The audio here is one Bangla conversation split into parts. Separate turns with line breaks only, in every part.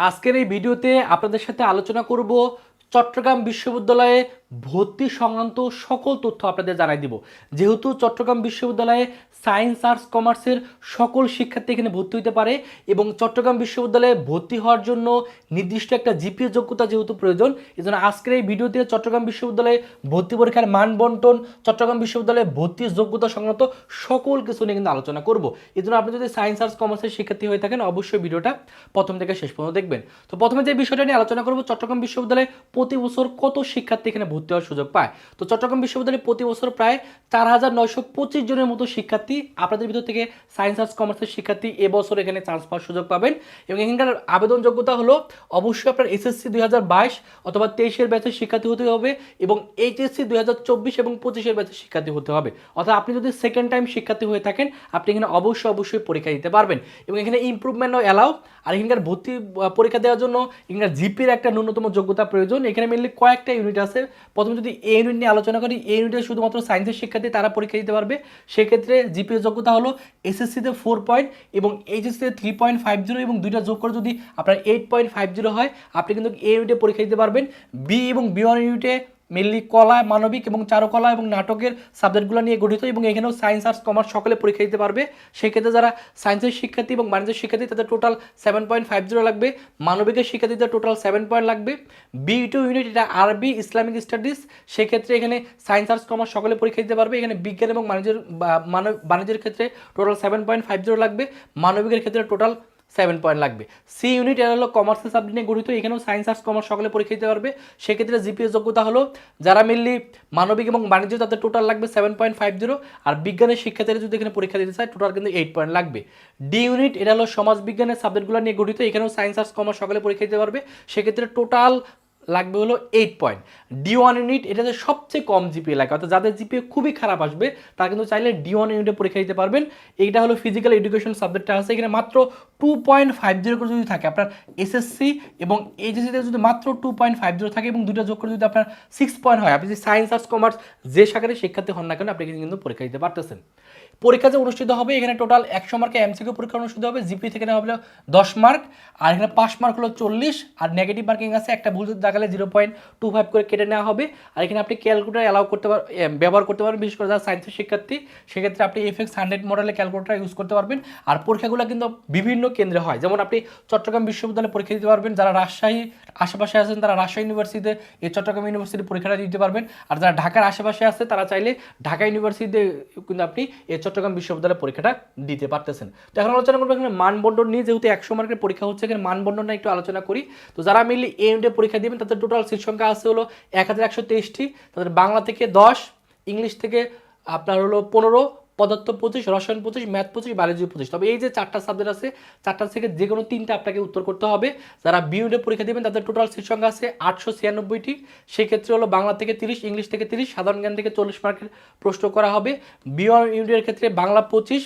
আজকের এই ভিডিওতে আপনাদের সাথে আলোচনা করব চট্টগ্রাম বিশ্ববিদ্যালয়ে ভর্তি সংক্রান্ত সকল তথ্য আপনাদের জানাই দিব। যেহেতু চট্টগ্রাম বিশ্ববিদ্যালয়ে সায়েন্স, আর্টস, কমার্সের সকল শিক্ষার্থী এখানে ভর্তি হতে পারে এবং চট্টগ্রাম বিশ্ববিদ্যালয়ে ভর্তি হওয়ার জন্য নির্দিষ্ট একটা জিপিএ যোগ্যতা যেহেতু প্রয়োজন এই জন্য আজকের এই ভিডিওতে চট্টগ্রাম বিশ্ববিদ্যালয়ে ভর্তি পরীক্ষার মান বন্টন, চট্টগ্রাম বিশ্ববিদ্যালয়ে ভর্তির যোগ্যতা সংক্রান্ত সকল কিছু নিয়ে কিন্তু আলোচনা করব। এই জন্য আপনি যদি সায়েন্স, আর্টস, কমার্সের শিক্ষার্থী হয়ে থাকেন, অবশ্যই ভিডিওটা প্রথম থেকে শেষ পর্যন্ত দেখবেন। তো প্রথমে যে বিষয়টা নিয়ে আলোচনা করব, চট্টগ্রাম বিশ্ববিদ্যালয়ে প্রতি বছর কত শিক্ষার্থী এখানে ভর্তি হওয়ার সুযোগ পায়। তো চট্টগ্রাম বিশ্ববিদ্যালয়ে প্রতি বছর প্রায় চার হাজার নয়শো পঁচিশ জনের মতো শিক্ষার্থী আপনাদের ভিতর থেকে সায়েন্স আর্টস কমার্সের শিক্ষার্থী এবছর এখানে চান্স পাওয়ার সুযোগ পাবেন। এবং এখানকার আবেদন যোগ্যতা হলো, অবশ্যই আপনার এসএসসি দুই হাজার বাইশ অথবা তেইশের ব্যাচের শিক্ষার্থী হতে হবে এবং এইচএসসি দুই হাজার চব্বিশ এবং পঁচিশের ব্যাচের শিক্ষার্থী হতে হবে। অর্থাৎ আপনি যদি সেকেন্ড টাইম শিক্ষার্থী হয়ে থাকেন, আপনি এখানে অবশ্যই অবশ্যই পরীক্ষা দিতে পারবেন। এবং এখানে ইমপ্রুভমেন্টও অ্যালাউ আর এখানকার ভর্তি পরীক্ষা দেওয়ার জন্য এখানকার জিপির একটা ন্যূনতম যোগ্যতা প্রয়োজন। এখানে মেনলি কয়েকটা ইউনিট আছে। প্রথমে যদি এ ইউনিট নিয়ে আলোচনা করি এ ইউনিটে শুধুমাত্র সায়েন্সের শিক্ষার্থী তারা পরীক্ষা দিতে পারবে। সেক্ষেত্রে জিপিএ যোগ্যতা হলো এসএসসিতে ফোর পয়েন্ট এবং এইচএসসিতে থ্রি পয়েন্ট ফাইভ জিরো এবং দুইটা যোগ করে যদি আপনার এইট পয়েন্ট ফাইভ জিরো হয়, আপনি কিন্তু এ ইউনিটে পরীক্ষা দিতে পারবেন। বি এবং বি ওয়ান ইউনিটে মেনলি কলা, মানবিক এবং চারুকলা এবং নাটকের সাবজেক্টগুলো নিয়ে গঠিত এবং এখানেও সায়েন্স আর্টস কমার্স সকলে পরীক্ষা দিতে পারবে। সেক্ষেত্রে যারা সায়েন্সের শিক্ষার্থী এবং বাণিজ্যের শিক্ষার্থী, তাদের total seven point five zero লাগবে। মানবিকের শিক্ষার্থীদের টোটাল সেভেন পয়েন্ট লাগবে। বি টু ইউনিট এটা আরবি ইসলামিক স্টাডিজ সেক্ষেত্রে এখানে সায়েন্স আর্টস কমার্স সকলে পরীক্ষা দিতে পারবে। এখানে বিজ্ঞান এবং বাণিজ্যের বাণিজ্যের ক্ষেত্রে total seven point five zero লাগবে। মানবিকের ক্ষেত্রে টোটাল সেভেন পয়েন্ট লাগবে। সি ইউনিট এটা হলো কমার্সের সাবজেক্ট নিয়ে গঠিত, এখানেও সায়েন্স আর্টস কমার্স সকলে পরীক্ষা দিতে পারবে। সেক্ষেত্রে জিপিএস যোগ্যতা হলো যারা মেনলি মানবিক এবং বাণিজ্য তাদের টোটাল লাগবে সেভেন পয়েন্ট ফাইভ জিরো আর বিজ্ঞানের শিক্ষার্থীরা যদি এখানে পরীক্ষা দিতে চায় টোটাল কিন্তু এইট পয়েন্ট লাগবে। ডি ইউনিট এটা হলো সমাজবিজ্ঞানের সাবজেক্টগুলো নিয়ে গঠিত, এখানেও সায়েন্স আর্টস কমার্স সকলে পরীক্ষা দিতে পারবে। সেক্ষেত্রে টোটাল লাগবে হলো eight point D one unit এটাতে সবচেয়ে কম জিপিএ লাগে, অর্থাৎ যাদের জিপিএ খুবই খারাপ আসবে, তারা কিন্তু চাইলে ডি ওয়ান ইউনিটে পরীক্ষা দিতে পারবেন। এইটা হলো ফিজিক্যাল এডুকেশন সাবজেক্টটা আছে, এখানে মাত্র টু পয়েন্ট ফাইভ জিরো করে যদি থাকে আপনার এসএসসি এবং এইচএসসিতে যদি মাত্র টু পয়েন্ট ফাইভ জিরো থাকে এবং দুটো যোগ করে যদি আপনার সিক্স পয়েন্ট হয়, আপনি যদি সায়েন্স আর্টস কমার্স যে শাখারে শিক্ষার্থী হন না কেন, আপনি কিন্তু পরীক্ষা দিতে পারতেছেন। পরীক্ষা যে অনুষ্ঠিত হবে, এখানে টোটাল একশো মার্কে এমসিকিউ পরীক্ষা অনুষ্ঠিত হবে জিপি থেকে নেওয়া হবে দশ মার্ক আর এখানে পাস মার্ক হলো চল্লিশ, আর নেগেটিভ মার্কিং আছে, একটা ভুল দেখালে জিরো পয়েন্ট টু ফাইভ করে কেটে নেওয়া হবে, আর এখানে আপনি ক্যালকুলেটার অ্যালাউ করতে পার ব্যবহার করতে পারবেন, বিশেষ করে যারা সায়েন্সের শিক্ষার্থী, সেক্ষেত্রে আপনি এফএক্স হান্ড্রেড মডেলের ক্যালকুলেটার ইউজ করতে পারবেন, আর পরীক্ষাগুলো কিন্তু বিভিন্ন কেন্দ্রে হয়, যেমন আপনি চট্টগ্রাম বিশ্ববিদ্যালয়ে পরীক্ষা দিতে পারবেন, যারা রাজশাহী আশেপাশে আছেন, তারা রাজশাহী ইউনিভার্সিটিতে এই চট্টগ্রাম ইউনিভার্সিটি পরীক্ষাটা দিতে পারবেন, আর যারা ঢাকার আশেপাশে আছে, তারা চাইলে ঢাকা ইউনিভার্সিটিতে কিন্তু আপনি এই চট্টগ্রাম বিশ্ববিদ্যালয়ে পরীক্ষাটা দিতে পারতেছেন। তো এখন আলোচনা করব এখানে মানবন্ডন নিয়ে, যেহেতু একশো মার্কের পরীক্ষা হচ্ছে, এখানে মানবন্টনটা একটু আলোচনা করি। তো যারা মিলি এ ইউনিটে পরীক্ষা দিবেন, তাদের টোটাল সিট সংখ্যা আছে হলো এক হাজার একশো তেইশটি, তাদের বাংলা থেকে দশ, ইংলিশ থেকে আপনার হলো পনেরো পদার্থ পঁচিশ রসায়ন পঁচিশ ম্যাথ পঁচিশ বায়োলজি পঁচিশ তবে এই যে চারটা সাবজেক্ট আছে, চারটা থেকে যে কোনো তিনটা আপনাকে উত্তর করতে হবে। যারা বিউডে পরীক্ষা দেবেন, তাদের টোটাল সিট সংখ্যা আছে আটশো ছিয়ানব্বইটি। সেক্ষেত্রে হলো বাংলা থেকে তিরিশ, ইংলিশ থেকে তিরিশ, সাধারণ জ্ঞান থেকে চল্লিশ মার্কের প্রশ্ন করা হবে। বিওয়ান ইউনিটের ক্ষেত্রে বাংলা পঁচিশ,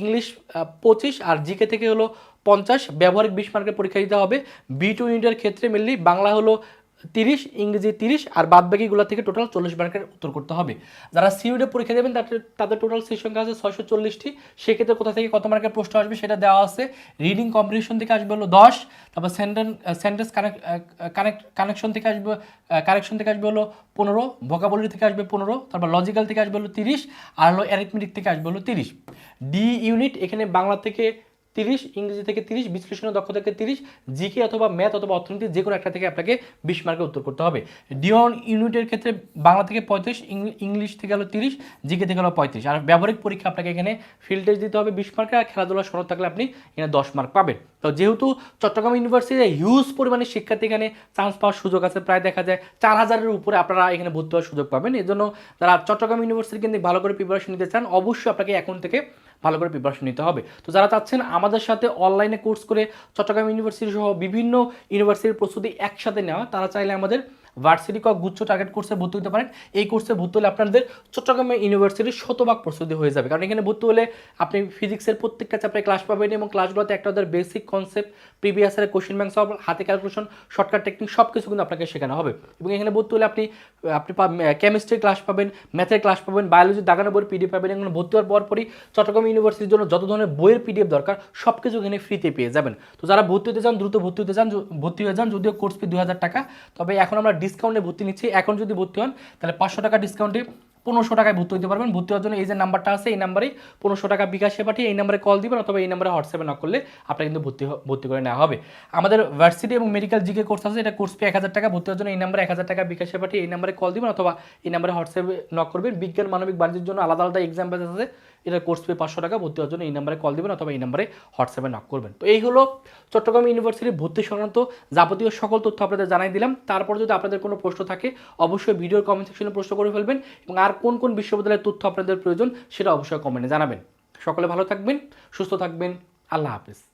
ইংলিশ পঁচিশ, আর জিকে থেকে হলো পঞ্চাশ। ব্যবহারিক বিশ মার্কের পরীক্ষা দিতে হবে। বি টু ইউনিটের ক্ষেত্রে মেনলি বাংলা হলো তিরিশ, ইংরেজি তিরিশ আর বাদ বাকিগুলো থেকে টোটাল চল্লিশ মার্কের উত্তর করতে হবে। যারা সিউডে পরীক্ষা দেবেন, তাদের তাদের টোটাল সিট সংখ্যা আছে ছয়শো চল্লিশটি। সেক্ষেত্রে কোথা থেকে কত মার্কের প্রশ্ন আসবে সেটা দেওয়া আছে। রিডিং কম্পিটিশন থেকে আসবে হলো দশ, তারপর sentence sentence connect connect connection থেকে আসবে কারেকশন থেকে আসবে হলো পনেরো ভোকাবুলারি থেকে আসবে পনেরো, তারপর লজিক্যাল থেকে আসবে হলো তিরিশ, আর হলো অ্যারিথমেটিক থেকে আসবে হলো তিরিশ। ডি ইউনিট এখানে বাংলা থেকে তিরিশ, ইংরেজি থেকে তিরিশ বিশ্লেষণের দক্ষতা থেকে তিরিশ, জিকে অথবা ম্যাথ অথবা অর্থনীতি, যে কোনো একটা থেকে আপনাকে বিশ মার্কে উত্তর করতে হবে। ডিওন ইউনিটের ক্ষেত্রে বাংলা থেকে পঁয়ত্রিশ ইংলিশ থেকে হলো তিরিশ, জিকে থেকে হলো পঁয়ত্রিশ। আর ব্যবহারিক পরীক্ষা আপনাকে এখানে ফিল্ড টেস্ট দিতে হবে বিশ মার্কে, আর খেলাধুলা সনদ থাকলে আপনি এখানে দশ মার্ক পাবেন। তো যেহেতু চট্টগ্রাম ইউনিভার্সিটিতে হিউজ পরিমাণে শিক্ষার্থী এখানে চান্স পাওয়ার সুযোগ আছে, প্রায় দেখা যায় চার হাজারের উপরে আপনারা এখানে ভর্তি হওয়ার সুযোগ পাবেন। এই জন্য যারা চট্টগ্রাম ইউনিভার্সিটি কিন্তু ভালো করে প্রিপারেশন নিতে চান, অবশ্যই আপনাকে এখন থেকে ভালো করে প্রিপারেশন নিতে হবে। তো যারা চাচ্ছেন আমাদের সাথে অনলাইনে কোর্স করে চট্টগ্রাম ইউনিভার্সিটি সহ বিভিন্ন ইউনিভার্সিটির প্রস্তুতি একসাথে নেওয়া, তারা চাইলে আমাদের ভার্সিটি ক গুচ্ছ টার্গেট কোর্সে ভর্তি হতে পারেন। এই কোর্সে ভর্তি হলে আপনাদের চট্টগ্রাম ইউনিভার্সিটির শতভাগ প্রস্তুতি হয়ে যাবে। কারণ এখানে ভর্তি হলে আপনি ফিজিক্সের প্রত্যেকটা চ্যাপ্টারে ক্লাস পাবেন এবং ক্লাসগুলোতে একটা ওদের বেসিক কনসেপ্ট প্রিভিয়াস ইয়ারের কোশ্চেন ব্যাংক সব, হাতে ক্যালকুলেশন শর্টকাট টেকনিক সব কিছু কিন্তু আপনাকে শেখানো হবে। এবং এখানে ভর্তি হলে আপনি আপনি কেমিস্ট্রি ক্লাস পাবেন ম্যাথের ক্লাস পাবেন বায়োলজি দাগানো বইয়ের পিডিএফ পাবেন। এগুলো ভর্তি হওয়ার পর পরই চট্টগ্রাম ইউনিভার্সিটির জন্য যত ধরনের বইয়ের পিডিএফ দরকার, সব কিছু এখানে ফ্রিতে পেয়ে যাবেন। তো যারা ভর্তি হতে চান, দ্রুত ভর্তি হতে চান, ভর্তি হয়ে যান, যদিও কোর্স ফি দুই হাজার টাকা, তবে এখন আমরা ডিসকাউন্টে ভর্তি নিচ্ছি। এখন যদি ভর্তি হন, তাহলে পাঁচশো টাকা ডিসকাউন্টে পনেরোশো টাকায় ভর্তি হতে পারবেন। ভর্তি হওয়ার জন্য এই যে নাম্বারটা আছে, এই নাম্বারে পনেরোশো টাকা বিকাশে পাঠিয়ে এই নাম্বারে কল দিবেন অথবা এই নাম্বারে হোয়াটসঅ্যাপে নক করলে আপনার কিন্তু ভর্তি ভর্তি করে নেওয়া হবে। আমাদের ভার্সিটি এবং মেডিকেল জিকে কোর্স আছে, এটা কোর্স ফি এক হাজার টাকা। ভর্তি হওয়ার জন্য এই নাম্বারে এক হাজার টাকা বিকাশে পাঠিয়ে এই নাম্বারে কল দিবেন অথবা এই নাম্বারে হোয়াটসঅ্যাপে নক করবেন। বিজ্ঞান, মানবিক, বাণিজ্যের জন্য আলাদা আলাদা এক্সাম আছে। এটা কোর্স পে পাঁচশো টাকা ভর্তি হওয়ার জন্য এই নাম্বারে কল দেবেন অথবা এই নাম্বারে হোয়াটসঅ্যাপে নক করবেন। তো এই হলো চট্টগ্রাম ইউনিভার্সিটির ভর্তি সংক্রান্ত যাবতীয় সকল তথ্য আপনাদের জানাই দিলাম। তারপর যদি আপনাদের কোনো প্রশ্ন থাকে, অবশ্যই ভিডিওর কমেন্ট সেকশনে প্রশ্ন করে ফেলবেন এবং আর কোন কোন বিশ্ববিদ্যালয়ের তথ্য আপনাদের প্রয়োজন সেটা অবশ্যই কমেন্টে জানাবেন। সকলে ভালো থাকবেন, সুস্থ থাকবেন, আল্লাহ হাফিজ।